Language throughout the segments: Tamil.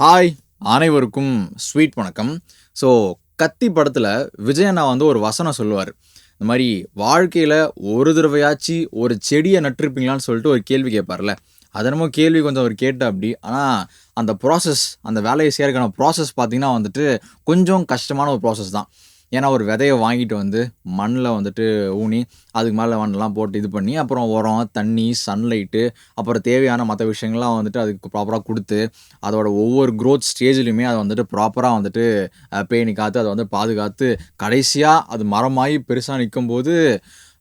ஹாய் அனைவருக்கும் ஸ்வீட் வணக்கம். ஸோ கத்தி படத்தில் விஜயண்ணா வந்து ஒரு வசனம் சொல்லுவார். இந்த மாதிரி வாழ்க்கையில் ஒரு தடவையாச்சு ஒரு செடியை நட்டிருப்பீங்களான்னு சொல்லிட்டு ஒரு கேள்வி கேட்பார்ல அதனமோ கேள்வி கொஞ்சம் அவர் கேட்ட அப்படி. ஆனால் அந்த ப்ராசஸ் அந்த வேலையை செய்யறதுக்கான ப்ராசஸ் பார்த்தீங்கன்னா வந்துட்டு கொஞ்சம் கஷ்டமான ஒரு ப்ராசஸ் தான். ஏன்னா ஒரு விதையை வாங்கிட்டு வந்து மண்ணில் வந்துட்டு ஊனி அதுக்கு மேலே மண்ணெலாம் போட்டு இது பண்ணி அப்புறம் உரம் தண்ணி சன்லைட்டு அப்புறம் தேவையான மற்ற விஷயங்கள்லாம் வந்துட்டு அதுக்கு ப்ராப்பராக கொடுத்து அதோட ஒவ்வொரு க்ரோத் ஸ்டேஜ்லையுமே அதை வந்துட்டு ப்ராப்பராக வந்துட்டு பேணி காத்து அதை வந்து பாதுகாத்து கடைசியாக அது மரமாகி பெருசாக நிற்கும்போது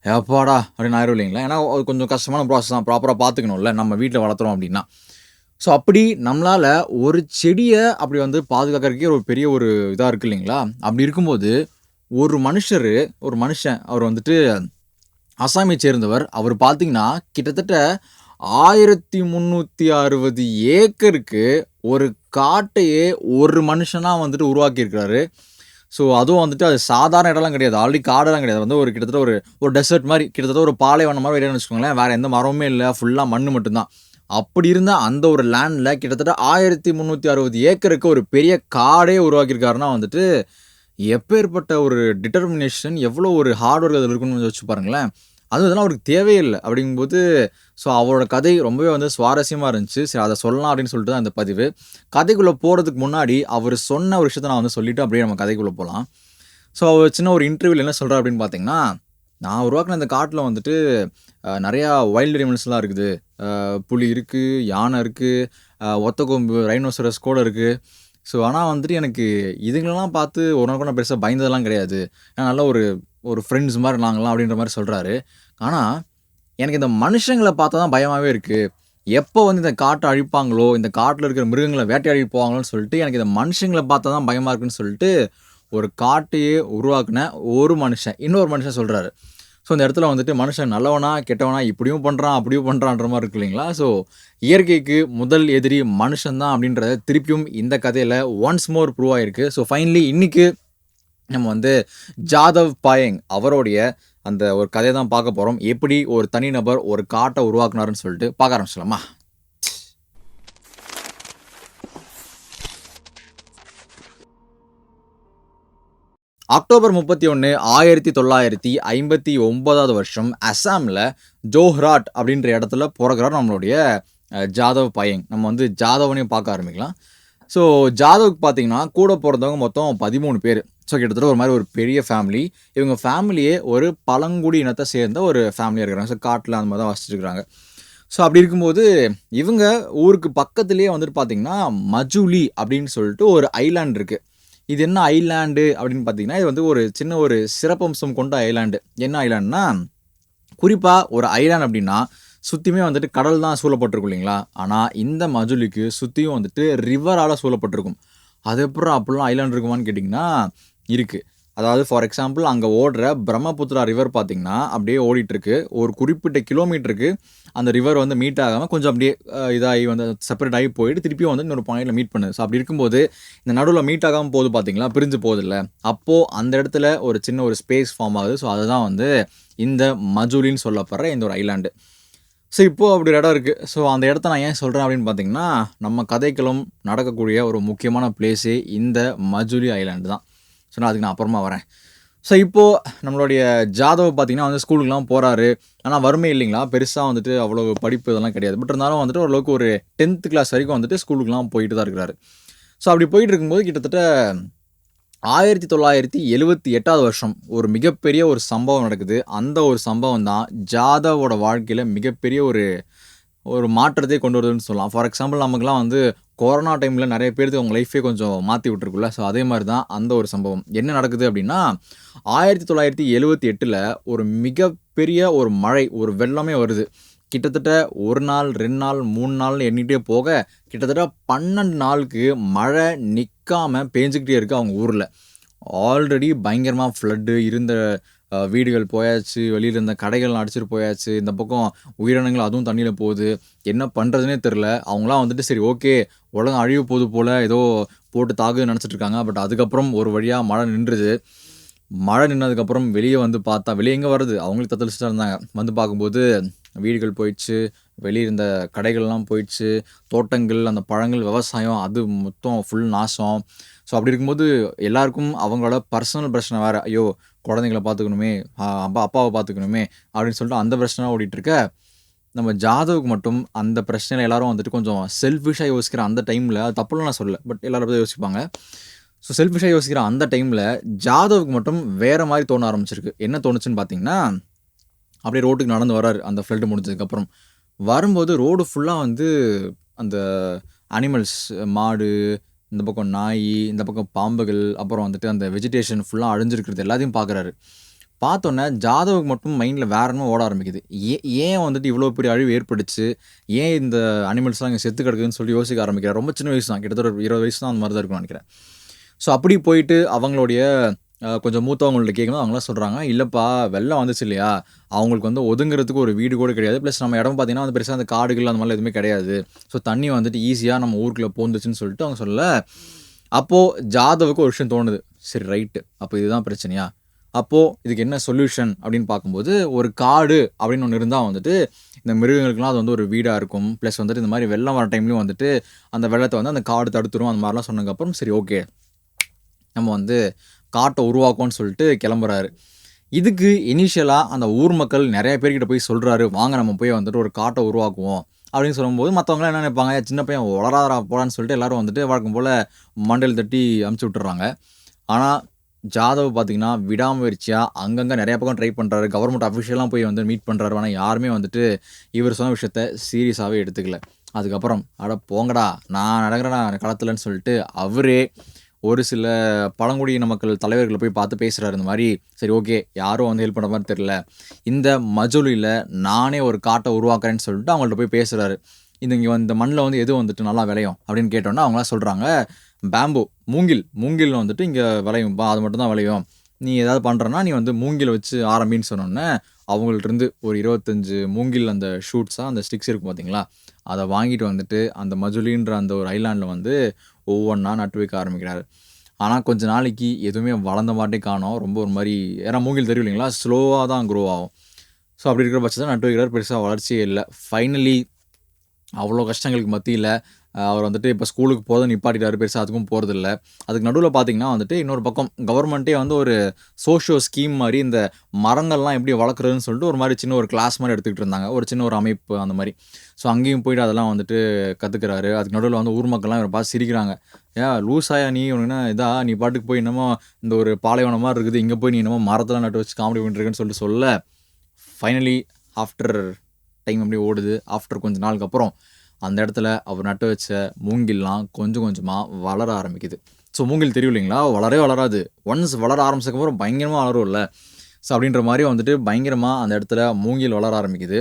எப்பாடா அப்படின்னு ஆயிரும் இல்லைங்களா? ஏன்னா அது கொஞ்சம் கஷ்டமான ப்ராசஸ் தான். ப்ராப்பராக பார்த்துக்கணும்ல. நம்ம வீட்டில் வளர்த்துறோம் அப்படின்னா. ஸோ அப்படி நம்மளால் ஒரு செடியை அப்படி வந்து பாதுகாக்கிறதுக்கே ஒரு பெரிய ஒரு இதாக இருக்குது இல்லைங்களா? அப்படி இருக்கும்போது ஒரு மனுஷர் ஒரு மனுஷன் அவர் வந்துட்டு அசாமை சேர்ந்தவர். அவர் பார்த்தீங்கன்னா கிட்டத்தட்ட ஆயிரத்தி முந்நூற்றி அறுபது ஏக்கருக்கு ஒரு காட்டையே ஒரு மனுஷனாக வந்துட்டு உருவாக்கியிருக்கிறாரு. ஸோ அதுவும் வந்துட்டு அது சாதாரண இடம்லாம் கிடையாது. ஆல்ரெடி காடெல்லாம் கிடையாது. வந்து ஒரு கிட்டத்தட்ட ஒரு ஒரு டெசர்ட் மாதிரி கிட்டத்தட்ட ஒரு பாலைவனம் மாதிரி இடம்னு வச்சுக்கோங்களேன். வேறு எந்த மரமுமே இல்லை. ஃபுல்லாக மண் மட்டும்தான். அப்படி இருந்த அந்த ஒரு லேண்டில் கிட்டத்தட்ட ஆயிரத்தி முந்நூற்றி அறுபது ஏக்கருக்கு ஒரு பெரிய காடே உருவாக்கியிருக்காருன்னா வந்துட்டு எப்பேற்பட்ட ஒரு டிட்டர்மினேஷன் எவ்வளோ ஒரு ஹார்ட் ஒர்க் அதில் இருக்குன்னு வச்சு பாருங்களேன். அது இதெல்லாம் அவருக்கு தேவையில்லை அப்படிங்கும்போது ஸோ அவரோட கதை ரொம்பவே வந்து சுவாரஸ்யமாக இருந்துச்சு. சரி அதை சொல்லலாம் அப்படின்னு சொல்லிட்டு தான் இந்த பதிவு. கதைக்குள்ளே போகிறதுக்கு முன்னாடி அவர் சொன்ன ஒரு விஷயத்த நான் வந்து சொல்லிவிட்டு அப்படியே நம்ம கதைக்குள்ளே போகலாம் ஸோ அவர் சின்ன ஒரு இன்டர்வியூவில் என்ன சொல்கிறார் அப்படின்னு பார்த்தீங்கன்னா நான் உருவாக்கின இந்த காட்டில் வந்துட்டு நிறையா வைல்டு அனிமல்ஸ்லாம் இருக்குது. புலி இருக்குது யானை இருக்குது ஒத்த கொம்பு ரைனோசரஸ் கூட இருக்குது ஸோ ஆனால் வந்துட்டு எனக்கு இதுங்களெல்லாம் பார்த்து ஒரு நாள் கூட நான் பெருசாக பயந்ததெல்லாம் கிடையாது. ஏன்னா நல்ல ஒரு ஒரு ஃப்ரெண்ட்ஸ் மாதிரி நாங்களாம் அப்படின்ற மாதிரி சொல்கிறாரு ஆனால் எனக்கு இந்த மனுஷங்களை பார்த்தா தான் பயமாகவே இருக்குது எப்போ வந்து இந்த காட்டை அழிப்பாங்களோ இந்த காட்டில் இருக்கிற மிருகங்களை வேட்டையாடி போவாங்களோன்னு சொல்லிட்டு எனக்கு இந்த மனுஷங்களை பார்த்தா தான் பயமாக இருக்குன்னு சொல்லிட்டு ஒரு காட்டையே உருவாக்குன ஒரு மனுஷன் இன்னொரு மனுஷன் சொல்கிறாரு ஸோ இந்த இடத்துல வந்துட்டு மனுஷன் நல்லவனா கெட்டவனா இப்படியும் பண்ணுறான் அப்படியும் பண்ணுறான்ற மாதிரி இருக்கு இல்லைங்களா? ஸோ இயற்கைக்கு முதல் எதிரி மனுஷன் தான் அப்படின்றத திருப்பியும் இந்த கதையில் ஒன்ஸ் மோர் ப்ரூவ் ஆகிருக்கு ஸோ ஃபைனலி இன்னைக்கு நம்ம வந்து ஜாதவ் பாயங் அவருடைய அந்த ஒரு கதையை தான் பார்க்க போகிறோம் எப்படி ஒரு தனிநபர் ஒரு காட்டை உருவாக்குனாருன்னு சொல்லிட்டு பார்க்க ஆரம்பிச்சிடலாமா? அக்டோபர் முப்பத்தி ஒன்று ஆயிரத்தி தொள்ளாயிரத்தி ஐம்பத்தி ஒன்பதாவது வருஷம் அஸ்ஸாமில் ஜோஹ்ராட் அப்படின்ற இடத்துல பிறகுறார் நம்மளுடைய ஜாதவ் பையன். நம்ம வந்து ஜாதவனையும் பார்க்க ஆரம்பிக்கலாம். ஸோ ஜாதவுக்கு பார்த்தீங்கன்னா கூட பிறந்தவங்க மொத்தம் பதிமூணு பேர். ஸோ கிட்டத்தட்ட ஒரு மாதிரி ஒரு பெரிய ஃபேமிலி இவங்க ஃபேமிலியே ஒரு பழங்குடி இனத்தை சேர்ந்த ஒரு ஃபேமிலியாக இருக்கிறாங்க. ஸோ காட்டில் அந்த மாதிரி தான் வசிச்சிருக்கிறாங்க. ஸோ அப்படி இருக்கும்போது இவங்க ஊருக்கு பக்கத்துலேயே வந்துட்டு பார்த்தீங்கன்னா மஜூலி அப்படின்னு சொல்லிட்டு ஒரு ஐலாண்ட் இருக்குது இது என்ன ஐலாண்டு அப்படின்னு பார்த்தீங்கன்னா இது வந்து ஒரு சின்ன ஒரு சிறப்பம்சம் கொண்ட ஐலாண்டு. என்ன ஐலாண்டுனா குறிப்பாக ஒரு ஐலாண்ட் அப்படின்னா சுற்றியுமே வந்துட்டு கடல் தான் சூழப்பட்டிருக்கும் இல்லைங்களா? ஆனால் இந்த மஜுலிக்கு சுற்றியும் வந்துட்டு ரிவரால் சூழப்பட்டிருக்கும். அது எப்பறம் அப்படிலாம் ஐலாண்ட் இருக்குமான்னு கேட்டிங்கன்னா இருக்குது அதாவது ஃபார் எக்ஸாம்பிள் அங்கே ஓடுற பிரம்மபுத்திரா ரிவர் பார்த்தீங்கன்னா அப்படியே ஓடிட்டுருக்கு. ஒரு குறிப்பிட்ட கிலோமீட்டருக்கு அந்த ரிவர் வந்து மீட் ஆகாமல் கொஞ்சம் அப்படியே இதாகி வந்து செப்பரேட் ஆகி போயிட்டு திருப்பியும் வந்து இன்னொரு பாயிண்டில் மீட் பண்ணுது. ஸோ அப்படி இருக்கும்போது இந்த நடுவில் மீட் ஆகாமல் போகுது பார்த்தீங்களா பிரிஞ்சு போகுதில்ல. அப்போது அந்த இடத்துல ஒரு சின்ன ஒரு ஸ்பேஸ் ஃபார்ம் ஆகுது. ஸோ அதுதான் வந்து இந்த மஜூலின்னு சொல்லப்படுற இந்த ஒரு ஐலாண்டு ஸோ இப்போது அப்படி ஒரு இடம் இருக்குது ஸோ அந்த இடத்த நான் ஏன் சொல்கிறேன் அப்படின்னு பார்த்தீங்கன்னா நம்ம கதைக்களும் நடக்கக்கூடிய ஒரு முக்கியமான பிளேஸே இந்த மஜூலி ஐலாண்டு தான். ஸோ நான் அதுக்கு நான் அப்புறமா வரேன். ஸோ இப்போது நம்மளுடைய ஜாதவ் பார்த்திங்கன்னா வந்து ஸ்கூலுக்குலாம் போகிறாரு ஆனால் வறுமை இல்லைங்களா? பெருசாக வந்துட்டு அவ்வளோ படிப்பு இதெல்லாம் கிடையாது. பட் இருந்தாலும் வந்துட்டு ஓரளவுக்கு ஒரு டென்த்து கிளாஸ் வரைக்கும் வந்துட்டு ஸ்கூலுக்குலாம் போயிட்டு தான் இருக்கிறாரு. ஸோ அப்படி போயிட்டு இருக்கும்போது கிட்டத்தட்ட ஆயிரத்தி தொள்ளாயிரத்தி எழுபத்தி எட்டாவது வருஷம் ஒரு மிகப்பெரிய ஒரு சம்பவம் நடக்குது. அந்த ஒரு சம்பவம் தான் ஜாதவோட வாழ்க்கையில் மிகப்பெரிய ஒரு ஒரு மாற்றத்தை கொண்டு வருதுன்னு சொல்லலாம். ஃபார் எக்ஸாம்பிள் நமக்குலாம் வந்து கொரோனா டைமில் நிறைய பேருக்கு அவங்க லைஃபே கொஞ்சம் மாற்றி விட்டுருக்குல்ல. ஸோ அதே மாதிரி தான் அந்த ஒரு சம்பவம். என்ன நடக்குது அப்படின்னா ஆயிரத்தி தொள்ளாயிரத்தி எழுபத்தி எட்டில் ஒரு மிகப்பெரிய ஒரு மழை ஒரு வெள்ளமே வருது. கிட்டத்தட்ட ஒரு நாள் ரெண்டு நாள் மூணு நாள்னு எண்ணிகிட்டே போக கிட்டத்தட்ட பன்னெண்டு நாளுக்கு மழை நிற்காம பேஞ்சிக்கிட்டே இருக்குது அவங்க ஊரில். ஆல்ரெடி பயங்கரமாக ஃப்ளட்டு இருந்த வீடுகள் போயாச்சு வெளியில் இருந்த கடைகள் அடிச்சிட்டு போயாச்சு இந்த பக்கம் உயிரினங்கள் அதுவும் தண்ணியில் போகுது என்ன பண்ணுறதுனே தெரில அவங்களாம் வந்துட்டு சரி ஓகே உலகம் அழிவு போகுது போல் ஏதோ போட்டு தாக்குன்னு நினச்சிட்டு இருக்காங்க பட் அதுக்கப்புறம் ஒரு வழியாக மழை நின்றுது மழை நின்னதுக்கப்புறம் வெளியே வந்து பார்த்தா வெளியே எங்கே வருது அவங்களுக்கு தத்தளிச்சுட்டு இருந்தாங்க வந்து பார்க்கும்போது வீடுகள் போயிடுச்சு வெளியே இருந்த கடைகள்லாம் போயிடுச்சு. தோட்டங்கள், அந்த பழங்கள், விவசாயம் அது மொத்தம் ஃபுல் நாசம். ஸோ அப்படி இருக்கும்போது எல்லாருக்கும் அவங்களோட பர்சனல் பிரச்சனை வேறு ஐயோ! குழந்தைங்கள பார்த்துக்கணுமே, அப்பா அப்பாவை பார்த்துக்கணுமே அப்படின்னு சொல்லிட்டு அந்த பிரச்சனை ஓடிட்டுருக்க, நம்ம ஜாதவுக்கு மட்டும் அந்த பிரச்சனையில் எல்லாரும் வந்துட்டு கொஞ்சம் செல்ஃபிஷாக யோசிக்கிற அந்த டைமில் அது தப்புலாம் நான் சொல்லலை பட் எல்லாரும் அப்படிதான் யோசிப்பாங்க. ஸோ செல்ஃபிஷாக யோசிக்கிற அந்த டைமில் ஜாதவுக்கு மட்டும் வேறு மாதிரி தோண ஆரம்பிச்சிருக்கு. என்ன தோணுச்சுன்னு பார்த்தீங்கன்னா, அப்படியே ரோட்டுக்கு நடந்து வராரு அந்த ஃப்ளட்டு முடிஞ்சதுக்கப்புறம். வரும்போது ரோடு ஃபுல்லாக வந்து அந்த அனிமல்ஸ் மாடு, இந்த பக்கம் நாய் இந்த பக்கம் பாம்புகள், அப்புறம் வந்துட்டு அந்த வெஜிடேஷன் ஃபுல்லாக அழிஞ்சிருக்கிறது எல்லாத்தையும் பார்க்குறாரு. பார்த்தோன்னே ஜாதவுக்கு மட்டும் மைண்டில் வேற என்னமோ ஓட ஆரம்பிக்குது. ஏ ஏன் வந்துட்டு இவ்வளோ பெரிய அழிவு ஏற்பட்டுச்சு? ஏன் இந்த அனிமல்ஸ்லாம் இங்கே செத்து கிடக்குதுன்னு சொல்லி யோசிக்க ஆரம்பிக்கிறார். ரொம்ப சின்ன வயசு தான். கிட்டத்தட்ட ஒரு 20 வயசு தான் அந்த மாதிரி தான் இருக்கும்னு நினைக்கிறேன் ஸோ அப்படி போயிட்டு அவங்களுடைய கொஞ்சம் மூத்தவங்கள்ட்ட கேட்கணும் அவங்களாம் சொல்கிறாங்க இல்லைப்பா வெள்ளம் வந்துச்சு இல்லையா? அவங்களுக்கு வந்து ஒதுங்குறதுக்கு ஒரு வீடு கூட கிடையாது. ப்ளஸ் நம்ம இடம் பார்த்தீங்கன்னா, வந்து பெருசாக அந்த காடுகள் அந்த மாதிரிலாம் எதுவுமே கிடையாது. ஸோ தண்ணி வந்துட்டு ஈஸியாக நம்ம ஊருக்குள்ளே போந்துச்சுன்னு சொல்லிட்டு அவங்க சொல்ல, அப்போது ஜாதவுக்கு ஒரு விஷயம் தோணுது. சரி ரைட்டு. அப்போ இதுதான் பிரச்சனையா? அப்போது இதுக்கு என்ன சொல்யூஷன் அப்படின்னு பார்க்கும்போது, ஒரு காடு அப்படின்னு ஒன்று இருந்தால் வந்துட்டு, இந்த மிருகங்களுக்குலாம் அது வந்து ஒரு வீடாக இருக்கும். ப்ளஸ் வந்துட்டு இந்த மாதிரி வெள்ளம் வர டைம்லையும் வந்துட்டு, அந்த வெள்ளத்தை வந்து அந்த காடு தடுத்துரும். அந்த மாதிரிலாம் சொன்னதுக்கப்புறம், சரி ஓகே. நம்ம வந்து காட்டை உருவாக்கும்னு சொல்லிட்டு கிளம்புறாரு. இதுக்கு இனிஷியலாக அந்த ஊர் மக்கள் நிறைய பேர்கிட்ட போய் சொல்கிறாரு "வாங்க நம்ம போய் வந்துட்டு ஒரு காட்டை உருவாக்குவோம்." அப்படின்னு சொல்லும்போது மற்றவங்களாம் என்ன நினைப்பாங்க "சின்ன பையன் வளராதரா போடான்னு" சொல்லிட்டு எல்லோரும் வந்துட்டு வழக்கம் போல் மண்டல் தட்டி அமுச்சு விட்டுறாங்க ஆனால் ஜாதவ் பார்த்தீங்கன்னா, விடாமுயற்சியாக அங்கங்கே நிறைய பக்கம் ட்ரை பண்ணுறாரு கவர்மெண்ட் அஃபிஷியலாம் போய் வந்து மீட் பண்ணுறாரு ஆனால் யாருமே வந்துட்டு இவர் சொன்ன விஷயத்த சீரியஸாகவே எடுத்துக்கல. அதுக்கப்புறம், "அட போங்கடா, நான் நடக்கிறேன் களத்தில்னு சொல்லிட்டு அவரே ஒரு சில பழங்குடியின மக்கள் தலைவர்களை போய் பார்த்து பேசுகிறாரு இந்த மாதிரி "சரி ஓகே, யாரும் வந்து ஹெல்ப் பண்ணுற மாதிரி தெரியல. இந்த மஜுலில நானே ஒரு காட்டை உருவாக்குறேன்னு" சொல்லிட்டு அவங்கள்ட்ட போய் பேசுகிறாரு "இது இங்கே இந்த மண்ணில் வந்து எது வந்துட்டு நல்லா விளையும்?" அப்படின்னு கேட்டோன்னா அவங்களாம் சொல்கிறாங்க "பேம்பு, மூங்கில். மூங்கில் வந்துட்டு இங்கே விளையும்பா. அது மட்டும்தான் விளையும். நீ ஏதாவது பண்ணுறேன்னா நீ வந்து மூங்கில் வச்சு ஆரம்பின்னு" சொன்னோன்னே அவங்கள்ட்டருந்து ஒரு 25 மூங்கில் அந்த ஷூட்ஸாக அந்த ஸ்டிக்ஸ் இருக்கும் பார்த்தீங்களா? அதை வாங்கிட்டு வந்துட்டு அந்த மஜுலின்ற அந்த ஒரு ஐலாண்டில் வந்து ஒவ்வொன்றா நட்டு வைக்க ஆரம்பிக்கிறாரு. ஆனால் கொஞ்ச நாளைக்கு எதுவுமே வளர்ந்த மாட்டே காணோம். ரொம்ப ஒரு மாதிரி ஏன்னா மூங்கில் தெரியும் இல்லைங்களா? ஸ்லோவாக தான் குரோ ஆகும். ஸோ அப்படி இருக்கிற பட்சத்தில் நட்டு வைக்கிறார் பெருசாக வளர்ச்சியே இல்லை ஃபைனலி அவ்வளோ கஷ்டங்களுக்கு மத்தியில் அவர் வந்துட்டு இப்போ ஸ்கூலுக்கு போகிறத நிப்பாட்டிட்டாரு. பெருசாக அதுக்கும் போகிறதில்ல அதுக்கு நடுவில் பார்த்தீங்கன்னா வந்துட்டு, இன்னொரு பக்கம் கவர்மெண்ட்டே வந்து ஒரு சோஷியோ ஸ்கீம் மாதிரி இந்த மரங்கள்லாம் எப்படி வளர்க்குறதுன்னு சொல்லிட்டு ஒரு மாதிரி சின்ன ஒரு கிளாஸ் மாதிரி எடுத்துக்கிட்டு இருந்தாங்க. ஒரு சின்ன ஒரு அமைப்பு அந்த மாதிரி ஸோ அங்கேயும் போயிட்டு அதெல்லாம் வந்துட்டு கற்றுக்கிறாரு அதுக்கு நடுவில் வந்து ஊர் மக்கள்லாம் இவரை பார்த்து சிரிக்கிறாங்க. "ஏன் லூசாயா நீ? உனக்கு இதா? நீ பாட்டுக்கு போய் என்னமோ இந்த ஒரு பாலைவனம் இருக்குது. இங்கே போய் நீ என்னமோ மரத்தெல்லாம் நட்டு வச்சு காமெடி பண்ணிட்டு சொல்லிட்டு சொல்ல, ஃபைனலி ஆஃப்டர் டைம் அப்படியே ஓடுது. ஆஃப்டர் கொஞ்ச நாளுக்கு அப்புறம் அந்த இடத்துல அவர் நட்டு வச்ச மூங்கில்லாம் கொஞ்சம் கொஞ்சமாக வளர ஆரம்பிக்குது. ஸோ மூங்கில் தெரியும் இல்லைங்களா? வளரவே வளராது. ஒன்ஸ் வளர ஆரம்பிச்சதுக்கப்புறம் பயங்கரமா வளரும்ல. ஸோ அப்படின்ற மாதிரி வந்துட்டு பயங்கரமாக அந்த இடத்துல மூங்கில் வளர ஆரம்பிக்குது.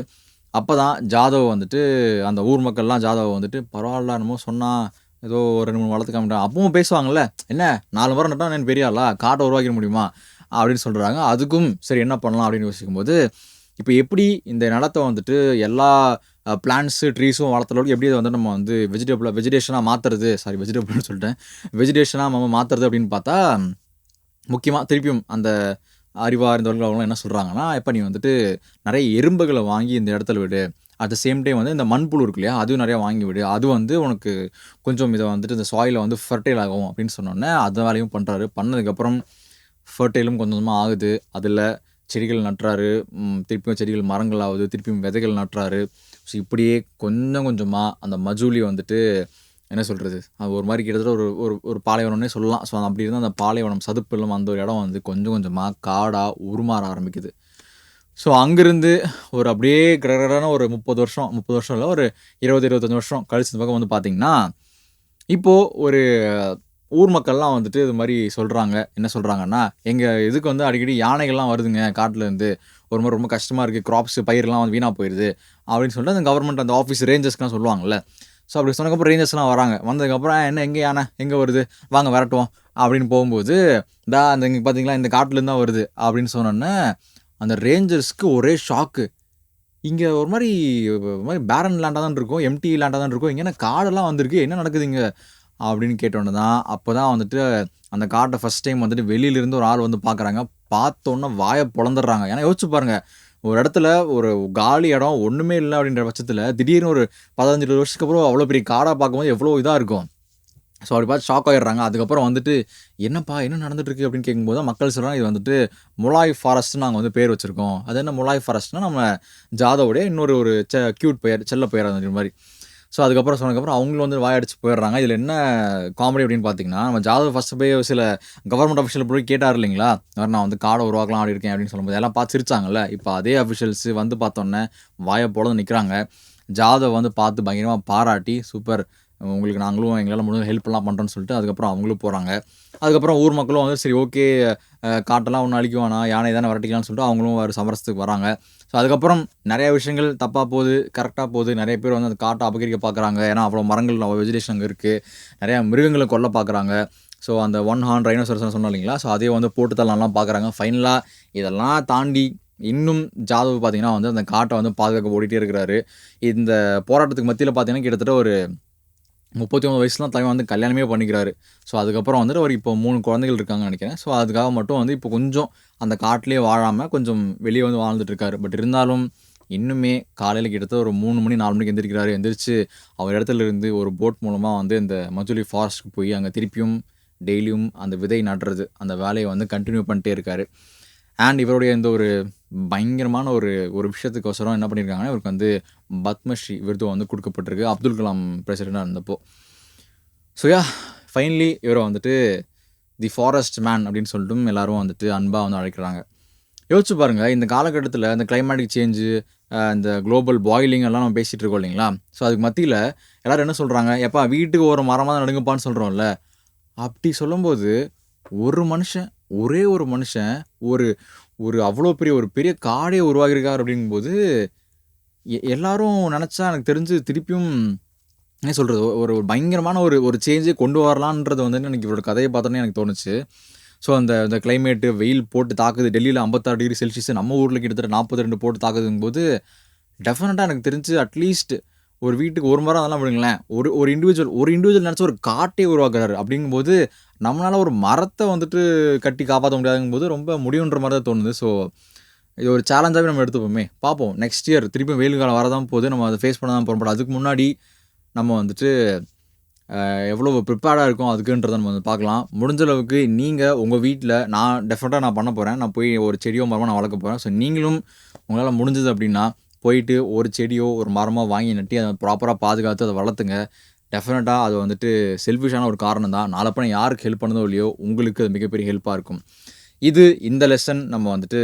அப்போ தான் ஜாதவ் வந்துட்டு அந்த ஊர் மக்கள்லாம் ஜாதவை வந்துட்டு, பரவாயில்ல என்னமோ சொன்னால் ஏதோ ஒரு 2, 3 வளர்த்து காமிட்டான்." அப்பவும் பேசுவாங்கல்ல, "என்ன நாலு மரம் நட்டா என்ன பெரிய ஆளா? காட்டை உருவாக்கிட முடியுமா?" அப்படின்னு சொல்கிறாங்க அதுக்கும் சரி என்ன பண்ணலாம் அப்படின்னு யோசிக்கும்போது, இப்போ எப்படி இந்த நிலத்தை வந்துட்டு எல்லா பிளான்ட்ஸு, ட்ரீஸும் வளர்த்தளவுக்கு எப்படி அதை வந்து நம்ம வந்து வெஜிடபிளாக வெஜிடேஷனாக மாற்றுறது சாரி வெஜிடபிள்னு சொல்லிட்டேன். வெஜிடேஷனாக நம்ம மாற்றுறது அப்படின்னு பார்த்தா, முக்கியமாக திருப்பியும் அந்த அறிவார்ந்தவர்கள் அவங்கலாம் என்ன சொல்கிறாங்கன்னா இப்போ நீ வந்துட்டு நிறைய எறும்புகளை வாங்கி இந்த இடத்துல விடு. அட் த சேம் டைம் வந்து இந்த மண்புழு இருக்கு இல்லையா? அதுவும் நிறையா வாங்கி விடு. அது வந்து உனக்கு கொஞ்சம் இதை வந்துட்டு இந்த சாயிலை வந்து ஃபர்டைல் ஆகும்." அப்படின்னு சொன்னோன்னே அது வேலையும் பண்ணுறாரு பண்ணதுக்கப்புறம் ஃபெர்டைலும் கொஞ்சம் கொஞ்சமாக ஆகுது. அதில் செடிகள் நட்டுறாரு திருப்பியும் செடிகள் மரங்கள் ஆகுது திருப்பியும் விதைகள் நட்டுறாரு ஸோ இப்படியே கொஞ்சம் கொஞ்சமாக அந்த மஜூலி வந்துட்டு என்ன சொல்கிறது அது ஒரு மாதிரி கிட்டத்தட்ட ஒரு ஒரு ஒரு பாலைவனம்னே சொல்லலாம். ஸோ அப்படி இருந்தால் அந்த பாலைவனம், சதுப்பு இல்லாமல் அந்த ஒரு இடம் வந்து கொஞ்சம் கொஞ்சமாக காடாக உருமாற ஆரம்பிக்குது. ஸோ அங்கேருந்து ஒரு அப்படியே கிரகரான ஒரு 30 வருஷம் 30 வருஷம் இல்லை ஒரு 20, 25 வருஷம் கழிச்சு பக்கம் வந்து பார்த்திங்கன்னா இப்போது ஒரு ஊர் மக்கள்லாம் வந்துட்டு இது மாதிரி சொல்கிறாங்க என்ன சொல்கிறாங்கன்னா எங்கள் இதுக்கு வந்து அடிக்கடி யானைகள்லாம் வருதுங்க காட்டிலேருந்து ஒரு மாதிரி ரொம்ப கஷ்டமாக இருக்குது க்ராப்ஸ் பயிரெலாம் வந்து வீணாக போயிடுது அப்படின்னு சொல்லிட்டு அந்த கவர்மெண்ட் அந்த ஆஃபீஸ் ரேஞ்சர்ஸ்க்குலாம் சொல்லுவாங்கல்ல. ஸோ அப்படி சொன்னதுக்கப்புறம் ரேஞ்சர்ஸ்லாம் வராங்க. வந்ததுக்கப்புறம், "என்ன எங்கே யானை? எங்கே வருது? வாங்க விரட்டுவோம்." அப்படின்னு போகும்போது, "இந்தா அந்த இங்கே பார்த்தீங்களா? இந்த காட்டிலேருந்து தான் வருது." அப்படின்னு சொன்னோன்னே அந்த ரேஞ்சர்ஸ்க்கு ஒரே ஷாக்கு. இங்கே ஒரு மாதிரி ஒரு மாதிரி பேரன் லேண்டாக தான் இருக்கும். எம்டி லேண்டாக தான் இருக்கும். இங்கே என்ன காடெல்லாம் வந்திருக்கு. என்ன நடக்குது இங்கே அப்படின்னு கேட்டோன்னே தான், அப்பதான் வந்துட்டு அந்த காட்டை ஃபஸ்ட் டைம் வந்துட்டு வெளியிலிருந்து ஒரு ஆள் வந்து பார்க்குறாங்க. பார்த்தோன்னே வாயை பிளந்துடுறாங்க ஏன்னா யோசிச்சு பாருங்கள் ஒரு இடத்துல ஒரு காலி இடம் ஒன்றுமே இல்லை அப்படின்ற பட்சத்தில் திடீர்னு ஒரு பதினஞ்சு இருபது வருஷத்துக்கு அப்புறம் அவ்வளோ பெரிய காடாக பார்க்கும்போது எவ்வளோ இதாக இருக்கும். ஸோ அப்படி பார்த்து ஷாக் ஆகிடுறாங்க அதுக்கப்புறம் வந்துட்டு என்னப்பா என்ன நடந்துட்டுருக்கு அப்படின்னு கேட்கும்போது தான் மக்கள் சொல்கிறாங்க இது வந்துட்டு முலாய் ஃபாரஸ்ட்னு நாங்கள் வந்து பேர் வச்சுருக்கோம். அது என்ன முலாய் ஃபாரஸ்ட்னா நம்ம ஜாதவுடைய இன்னொரு ஒரு செ க்யூட் பெயர் செல்ல பெயர் அந்த மாதிரி. ஸோ அதுக்கப்புறம் சொன்னதுக்கப்புறம் அவங்களும் வந்து வாயடிச்சு போயிடுறாங்க. இதில் என்ன காமெடி அப்படின்னு பார்த்தீங்கன்னா நம்ம ஜாதவ் ஃபஸ்ட்டு போய் சில கவர்மெண்ட் அஃபிஷியல் போய் கேட்டார் இல்லைங்களா? வேறு நான் வந்து காடை உருவாக்கலாம் அப்படி இருக்கேன் அப்படின்னு சொல்லும்போது எல்லாம் பார்த்து சிரிச்சாங்கல்ல. இப்போ அதே அஃபிஷியல்ஸ் வந்து பார்த்தோன்னே வாயை போல நிற்கிறாங்க ஜாதவ் வந்து பார்த்து பயங்கரமாக பாராட்டி சூப்பர் உங்களுக்கு நாங்களும் எங்களால் முடிஞ்ச ஹெல்ப்லாம் பண்ணுறோன்னு சொல்லிட்டு அதுக்கப்புறம் அவங்களும் போகிறாங்க அதுக்கப்புறம் ஊர் மக்களும் வந்து சரி ஓகே காட்டெல்லாம் ஒன்றும் அழிக்க வேணாம் யானை தானே விரட்டிக்கலாம்னு சொல்லிட்டு அவங்களும் ஒரு சமரசத்துக்கு வராங்க. ஸோ அதுக்கப்புறம் நிறையா விஷயங்கள் தப்பாக போகுது கரெக்டாக போகுது. நிறைய பேர் வந்து அந்த காட்டை அபகரிக்க பார்க்குறாங்க ஏன்னா அவ்வளோ மரங்கள் வெஜிடேஷன் அங்கே இருக்குது நிறையா மிருகங்களை கொல்ல பார்க்குறாங்க ஸோ அந்த ஒன் ஹார்ன் ரைனோசரஸ் சொன்னோம் இல்லைங்களா? ஸோ அதே வந்து போட்டு தள்ளலாம் பார்க்குறாங்க ஃபைனலாக இதெல்லாம் தாண்டி இன்னும் ஜாதவ் பார்த்தீங்கன்னா வந்து அந்த காட்டை வந்து பாதுகாக்க ஓடிட்டே இருக்கிறாரு. இந்த போராட்டத்துக்கு மத்தியில் பார்த்தீங்கன்னா கிட்டத்தட்ட ஒரு முப்பத்தி ஒம்பது வயசுலாம் தலைவன் வந்து கல்யாணமே பண்ணிக்கிறாரு. ஸோ அதுக்கப்புறம் வந்துட்டு அவர் இப்போ மூணு குழந்தைகள் இருக்காங்கன்னு நினைக்கிறேன். ஸோ அதுக்காக மட்டும் வந்து இப்போ கொஞ்சம் அந்த காட்டிலே வாழாமல் கொஞ்சம் வெளியே வந்து வாழ்ந்துட்டுருக்காரு பட் இருந்தாலும் இன்னுமே காலையில் கிட்டத்தட்ட ஒரு மூணு மணி நாலு மணிக்கு எந்திரிக்கிறாரு. எந்திரிச்சு அவர் இடத்துல இருந்து ஒரு போட் மூலமாக வந்து இந்த மஜுலி ஃபாரஸ்ட்டுக்கு போய் அங்கே திருப்பியும் டெய்லியும் அந்த விதை நடுறது அந்த வேலையை வந்து கண்டினியூ பண்ணிட்டே இருக்காரு. அண்ட் இவருடைய இந்த ஒரு பயங்கரமான ஒரு ஒரு விஷயத்துக்கோசரம் என்ன பண்ணியிருக்காங்கன்னா இவருக்கு வந்து பத்மஸ்ரீ விருது வந்து கொடுக்கப்பட்டிருக்கு. அப்துல் கலாம் பிரசிடெண்டாக இருந்தப்போ. ஸோ யா ஃபைனலி இவரை வந்துட்டு தி ஃபாரஸ்ட் மேன் அப்படின்னு சொல்லிட்டும் எல்லாரும் வந்துட்டு அன்பாக வந்து அழைக்கிறாங்க. யோசிச்சு பாருங்கள் இந்த காலகட்டத்தில் இந்த கிளைமேட்டிக் சேஞ்சு இந்த குளோபல் பாயிலிங் எல்லாம் நம்ம பேசிகிட்டு இருக்கோம் இல்லைங்களா? ஸோ அதுக்கு மத்தியில் எல்லோரும் என்ன சொல்கிறாங்க எப்பா வீட்டுக்கு ஒரு மரமாக தான் நடுங்கப்பான்னு சொல்கிறோம்ல அப்படி சொல்லும்போது ஒரு மனுஷன் ஒரே ஒரு மனுஷன் ஒரு ஒரு அவ்வளோ பெரிய ஒரு பெரிய காடே உருவாகியிருக்கார் அப்படிங்கும்போது எ எல்லாரும் நினச்சா எனக்கு தெரிஞ்சு திருப்பியும் என்ன சொல்கிறது ஒரு ஒரு பயங்கரமான ஒரு ஒரு சேஞ்சே கொண்டு வரலான்றது வந்து எனக்கு இவரோட கதையை பார்த்தோன்னே எனக்கு தோணுச்சு. ஸோ அந்த இந்த கிளைமேட்டு வெயில் போட்டு தாக்குது டெல்லியில் ஐம்பத்தாறு டிகிரி செல்சியஸ் நம்ம ஊரில் கிட்டத்தட்ட நாற்பத்தி ரெண்டு போட்டு தாக்குதுங்கும்போது டெஃபினட்டாக எனக்கு தெரிஞ்சு அட்லீஸ்ட் ஒரு வீட்டுக்கு ஒரு மரம் அதெல்லாம் விடுங்களேன். ஒரு ஒரு இண்டிவிஜுவல் ஒரு இண்டிவிஜுவல் நினச்சா ஒரு காட்டே உருவாக்குறாரு. அப்படிங்கும்போது நம்மளால் ஒரு மரத்தை வந்துட்டு கட்டி காப்பாற்ற முடியாதுங்கும்போது ரொம்ப முடியுன்ற மாதிரி தான் தோணுது. ஸோ இது ஒரு சேலஞ்சாகவே நம்ம எடுத்துப்போமே. பார்ப்போம். நெக்ஸ்ட் இயர் திருப்பி வெயில் காலம் வரதான் போது நம்ம அதை ஃபேஸ் பண்ண தான் போகிறோம் பட் அதுக்கு முன்னாடி நம்ம வந்துட்டு எவ்வளோ ப்ரிப்பேர்டாக இருக்கும் அதுக்குன்றத நம்ம வந்து பார்க்கலாம். முடிஞ்ச அளவுக்கு நீங்கள் உங்கள் வீட்டில் நான் டெஃபினட்டாக நான் பண்ண போகிறேன் நான் போய் ஒரு செடியோ மரமாக நான் வளர்க்க போகிறேன் ஸோ நீங்களும் உங்களால் முடிஞ்சது அப்படின்னா போயிட்டு ஒரு செடியோ ஒரு மரமோ வாங்கி நட்டி அதை ப்ராப்பராக பாதுகாத்து அதை வளர்த்துங்க. டெஃபினட்டாக அது வந்துட்டு செல்ஃபிஷான ஒரு காரணம் தான் நாளப்பணம் யாருக்கு ஹெல்ப் பண்ணதோ இல்லையோ உங்களுக்கு அது மிகப்பெரிய ஹெல்ப்பாக இருக்கும். இது இந்த லெசன் நம்ம வந்துட்டு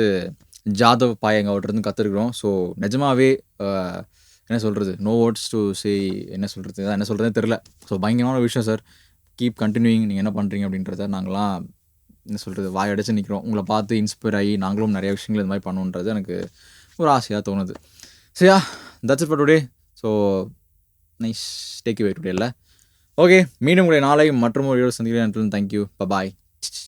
ஜாதவ் பாயங்கவட்டிருந்து கற்றுருக்குறோம் ஸோ நிஜமாகவே என்ன சொல்கிறது நோ வேர்ட்ஸ் டு சே என்ன சொல்கிறது என்ன சொல்கிறதே தெரில ஸோ பயங்கரமான விஷயம் சார் கீப் கண்டினியூயிங் நீங்கள் என்ன பண்ணுறீங்க அப்படின்றத நாங்களாம் என்ன சொல்கிறது வாய் அடைச்சு நிற்கிறோம் உங்களை பார்த்து இன்ஸ்பயர் ஆகி நாங்களும் நிறைய விஷயங்கள் இது மாதிரி பண்ணுன்றது எனக்கு ஒரு ஆசையாக தோணுது. சரியா that's it for today so nice take you today இல்லை? ஓகே மீண்டும் உங்களுடைய நாளை மற்றும் ஒரு சந்திக்கிறேன். Thank you bye